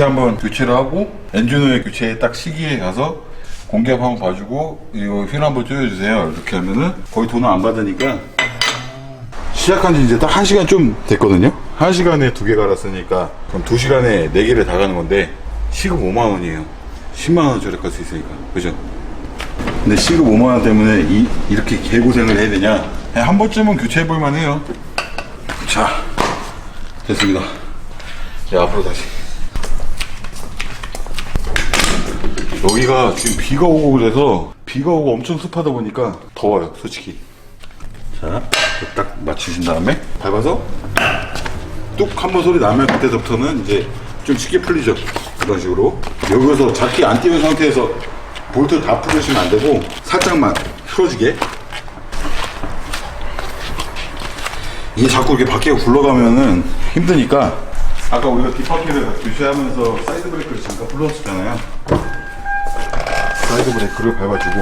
이렇게 한번 교체를 하고 엔진 오일 교체 딱 시기에 가서 공기압 한번 봐주고 이거 휠 한번 조여주세요. 이렇게 하면은 거의 돈을 안 받으니까 시작한 지 이제 딱 1시간 좀 됐거든요. 1시간에 두 개 갈았으니까 그럼 2시간에 4개를 다 가는 건데 시급 5만 원이에요. 10만 원 절약할 수 있으니까. 그죠? 근데 시급 5만 원 때문에 이, 이렇게 개고생을 해야 되냐? 그냥 한 번쯤은 교체해 볼 만 해요. 자, 됐습니다. 네, 앞으로 다시. 여기가 지금 비가 오고 그래서 비가 오고 엄청 습하다 보니까 더워요, 솔직히. 자, 딱 맞추신 다음에 밟아서 뚝 한 번 소리 나면 그때부터는 이제 좀 쉽게 풀리죠. 이런 식으로. 여기서 잡기 안 띄운 상태에서 볼트 다 풀으시면 안 되고 살짝만 풀어주게. 이게 자꾸 이렇게 바퀴가 굴러가면은 힘드니까 아까 우리가 뒷바퀴를 교체하면서 사이드 브레이크를 잠깐 불렀었잖아요. 사이드 브레이크를 밟아주고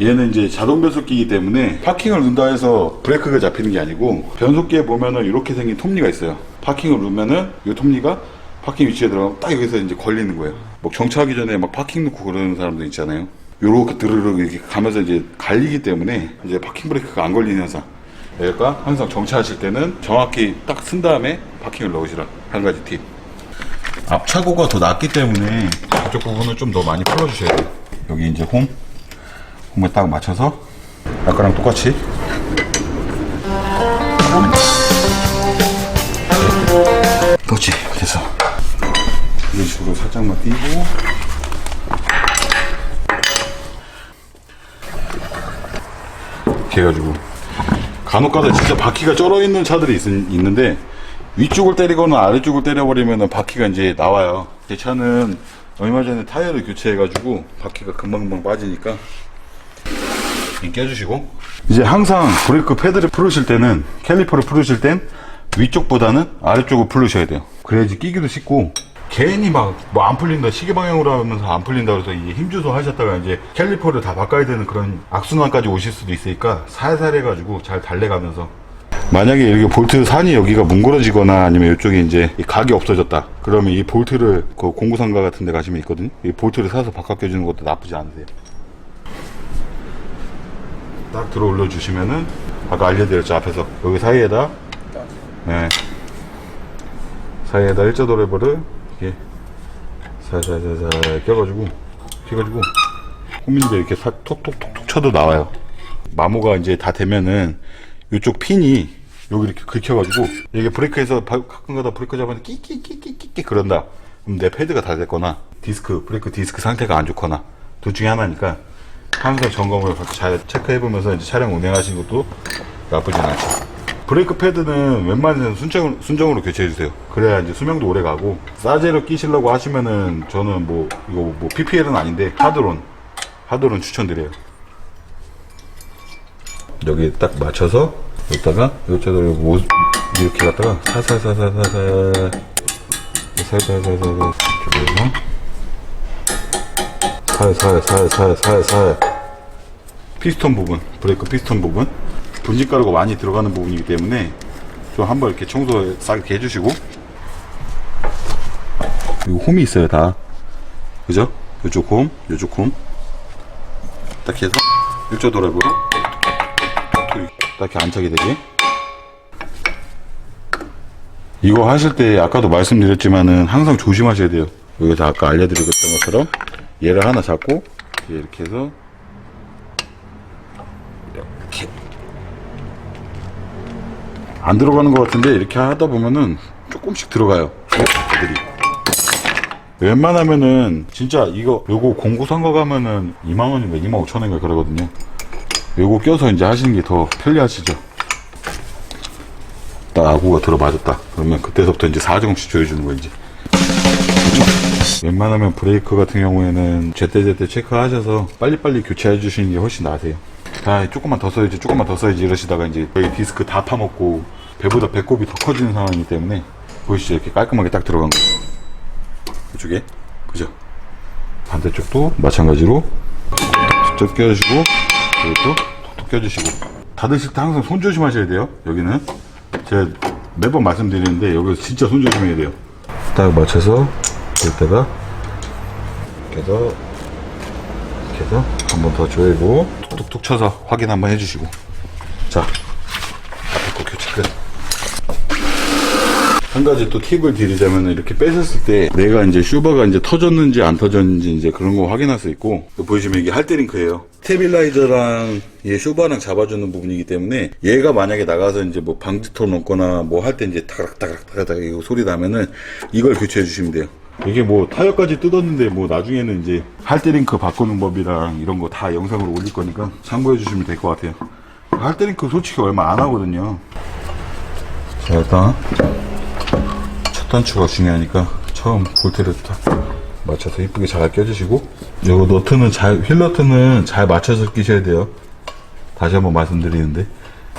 얘는 이제 자동 변속기이기 때문에 파킹을 넣는다 해서 브레이크가 잡히는 게 아니고 변속기에 보면은 이렇게 생긴 톱니가 있어요. 파킹을 누르면은 이 톱니가 파킹 위치에 들어가면 딱 여기서 이제 걸리는 거예요. 뭐 정차하기 전에 막 파킹 넣고 그러는 사람들 있잖아요. 요렇게 드르륵 이렇게 가면서 이제 갈리기 때문에 이제 파킹 브레이크가 안 걸리는 현상. 그러니까 항상 정차하실 때는 정확히 딱 쓴 다음에 파킹을 넣으시라. 한 가지 팁. 앞차고가 더 낮기 때문에 이쪽 부분을 좀 더 많이 풀어주셔야 돼요. 여기 이제 홈, 홈에 딱 맞춰서 아까랑 똑같이 그렇지 됐어. 이런 식으로 살짝만 띄고 이렇게 해가지고 간혹가다 진짜 바퀴가 쩔어 있는 차들이 있, 있는데 위쪽을 때리거나 아래쪽을 때려버리면 바퀴가 이제 나와요. 제 차는 얼마 전에 타이어를 교체해가지고 바퀴가 금방금방 빠지니까 이 깨주시고 이제 항상 브레이크 패드를 풀으실 때는 캘리퍼를 풀으실 땐 위쪽보다는 아래쪽을 풀으셔야 돼요. 그래야지 끼기도 쉽고 괜히 막 뭐 안 풀린다 시계 방향으로 하면서 안 풀린다 그래서 이게 힘주소 하셨다가 이제 캘리퍼를 다 바꿔야 되는 그런 악순환까지 오실 수도 있으니까 살살 해가지고 잘 달래가면서 만약에 이렇게 볼트 산이 여기가 뭉그러지거나 아니면 이쪽에 이제 이 각이 없어졌다. 그러면 이 볼트를 그 공구상가 같은 데 가시면 있거든요. 이 볼트를 사서 바꿔 껴주는 것도 나쁘지 않으세요. 딱 들어 올려 주시면은 아까 알려드렸죠 앞에서. 여기 사이에다. 네. 사이에다 일자 도레버를 이렇게 살살살살 껴가지고 껴가지고 호민대 이렇게 사, 톡톡톡톡 쳐도 나와요. 마모가 이제 다 되면은 이쪽 핀이 여기 이렇게 긁혀가지고 이게 브레이크에서 바- 가끔가다 브레이크 잡으면 끼끼끼끼끼 그런다 그럼 내 패드가 다 됐거나 디스크 브레이크 디스크 상태가 안 좋거나 둘 중에 하나니까 항상 점검을 잘 체크해보면서 이제 차량 운행하시는 것도 나쁘진 않죠 브레이크 패드는 웬만해서는 순정, 순정으로 교체해주세요. 그래야 이제 수명도 오래 가고, 싸제로 끼시려고 하시면은, 저는 뭐, 이거 뭐, PPL은 아닌데, 하드론. 하드론 추천드려요. 여기 딱 맞춰서, 여기다가, 뭐, 이렇게 갖다가, 살살살살살살, 살살살살살, 이쪽에서, 살살살살살살, 피스톤 부분, 브레이크 피스톤 부분, 분진가루가 많이 들어가는 부분이기 때문에 좀 한번 이렇게 청소 싸게 해주시고 그리고 홈이 있어요 다 그죠? 이쪽 홈, 이쪽 홈 딱 해서 일조 드라이브로 딱 이렇게 안착이 되게 이거 하실 때 아까도 말씀드렸지만은 항상 조심하셔야 돼요 여기서 아까 알려드렸던 것처럼 얘를 하나 잡고 이렇게 해서 이렇게 안 들어가는 것 같은데 이렇게 하다 보면은 조금씩 들어가요. 애들이. 웬만하면은 진짜 이거 요거 공구 선거 가면은 2만 원인가 2만 5천 원인가 그러거든요. 요거 껴서 이제 하시는 게 더 편리하시죠. 딱 아구가 들어맞았다. 그러면 그때서부터 이제 4정씩 조여주는 거야 이제. 웬만하면 브레이크 같은 경우에는 제때제때 체크하셔서 빨리빨리 교체해 주시는 게 훨씬 나으세요. 아, 조금만 더 써야지, 조금만 더 써야지 이러시다가 이제 여기 디스크 다 파먹고 배보다 배꼽이 더 커지는 상황이기 때문에 보이시죠? 이렇게 깔끔하게 딱 들어간 거. 이쪽에. 그죠? 반대쪽도 마찬가지로 톡톡 껴주시고 이것도 톡톡 껴주시고 닫으실 때 항상 손 조심하셔야 돼요. 여기는 제가 매번 말씀드리는데 여기서 진짜 손 조심해야 돼요. 딱 맞춰서 이때가 이렇게 해서 이렇게 해서 한 번 더 조이고 툭툭툭 쳐서 확인 한번 해주시고 자 앞에 거 교체 끝. 한 가지 또 팁을 드리자면 이렇게 빼셨을 때 내가 이제 슈버가 이제 터졌는지 안 터졌는지 이제 그런 거 확인할 수 있고 또 보시면 이게 할때링크예요. 스테빌라이저랑 얘 슈버랑 잡아주는 부분이기 때문에 얘가 만약에 나가서 이제 뭐 방지턱 넣거나 뭐 할 때 이제 타락타락타락 이거 소리 나면은 이걸 교체해 주시면 돼요. 이게 뭐 타이어까지 뜯었는데 뭐 나중에는 이제 할때링크 바꾸는 법이랑 이런 거 다 영상으로 올릴 거니까 참고해 주시면 될 것 같아요. 할때링크 솔직히 얼마 안 하거든요. 자 일단 첫 단추가 중요하니까 처음 볼트를 딱 맞춰서 이쁘게 잘 껴주시고 요거 너트는 잘, 휠 너트는 잘 맞춰서 끼셔야 돼요 다시 한번 말씀드리는데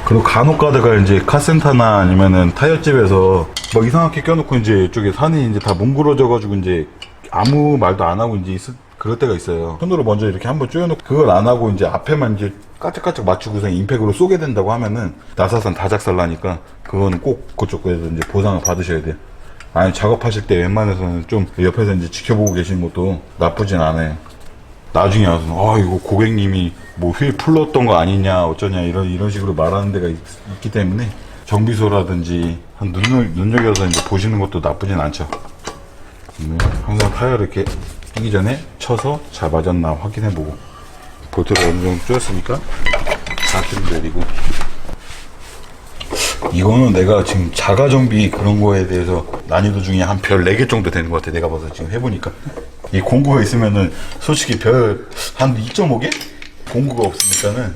그리고 간혹 가다가 이제 카센터나 아니면은 타이어집에서 막 이상하게 껴놓고 이제 이쪽에 산이 이제 다 뭉그러져가지고 이제 아무 말도 안 하고 이제 있, 그럴 때가 있어요. 손으로 먼저 이렇게 한번 쪼여놓고 그걸 안 하고 이제 앞에만 이제 까짝까짝 맞추고서 임팩으로 쏘게 된다고 하면은 나사산 다 작살 나니까 그거는 꼭 그쪽 에서 이제 보상을 받으셔야 돼요. 아니 작업하실 때 웬만해서는 좀 옆에서 이제 지켜보고 계시는 것도 나쁘진 않아요. 나중에 와서 아 이거 고객님이 뭐 휠 풀렀던 거 아니냐 어쩌냐 이런 이런 식으로 말하는 데가 있, 기 때문에 정비소라든지 한 눈을 눈여겨서 이제 보시는 것도 나쁘진 않죠. 음, 항상 타이어를 이렇게 끼기 전에 쳐서 잘 맞았나 확인해보고 볼트를 어느 정도 쪼였으니까 4kg 내리고 이거는 내가 지금 자가 정비 그런 거에 대해서 난이도 중에 한 별 4개 정도 되는 것 같아. 내가 봐서 지금 해보니까. 이 공구가 있으면은 솔직히 별 한 2.5개? 공구가 없으니까는.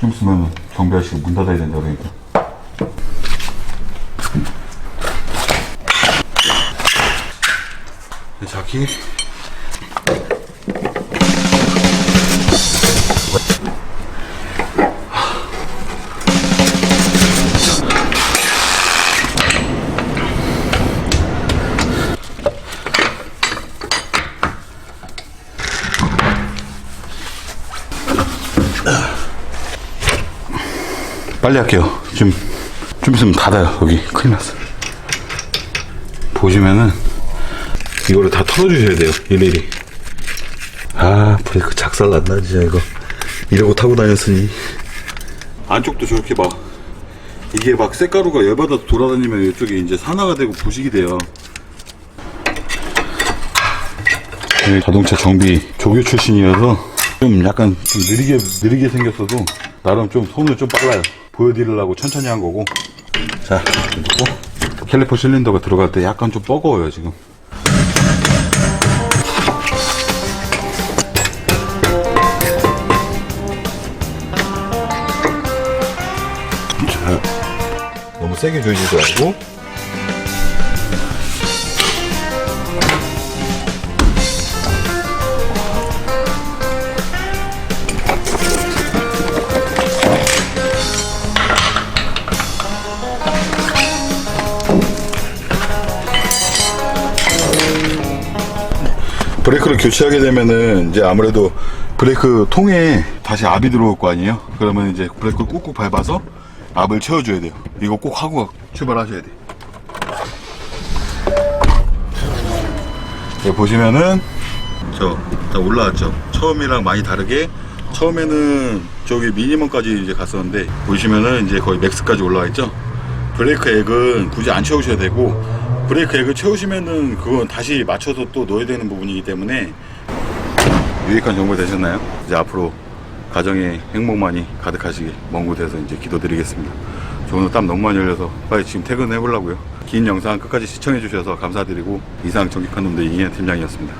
좀 있으면 정비 아저씨가 문 닫아야 된다 그러니까. 자기 빨리 할게요. 좀, 좀 있으면 닫아요. 여기. 큰일 났어. 보시면은, 이거를 다 털어주셔야 돼요. 일일이. 아, 브레이크 작살 난다, 진짜 이거. 이러고 타고 다녔으니. 안쪽도 저렇게 막, 이게 막 쇳가루가 열받아서 돌아다니면 이쪽에 이제 산화가 되고 부식이 돼요. 네, 자동차 정비 조교 출신이어서 좀 약간 좀 느리게, 느리게 생겼어도 나름 좀 손을 좀 빨라요. 보여드리려고 천천히 한 거고. 자, 놓고 캘리퍼 실린더가 들어갈 때 약간 좀 뻐거워요, 지금. 너무 세게 조이지도 말고. 브레이크를 교체하게 되면은 이제 아무래도 브레이크 통에 다시 압이 들어올 거 아니에요? 그러면 이제 브레이크를 꾹꾹 밟아서 압을 채워줘야 돼요. 이거 꼭 하고 출발하셔야 돼. 여기 보시면은 저 다 올라왔죠. 처음이랑 많이 다르게 처음에는 저기 미니멈까지 이제 갔었는데 보시면은 이제 거의 맥스까지 올라와 있죠. 브레이크 액은 굳이 안 채우셔야 되고 브레이크 액을 채우시면은 그건 다시 맞춰서 또 넣어야 되는 부분이기 때문에 유익한 정보 되셨나요? 이제 앞으로 가정의 행복만이 가득하시길 먼 곳에서 이제 기도드리겠습니다. 저 오늘 땀 너무 많이 흘려서 빨리 지금 퇴근해 보려고요. 긴 영상 끝까지 시청해 주셔서 감사드리고 이상 정직한 놈들 이현 팀장이었습니다.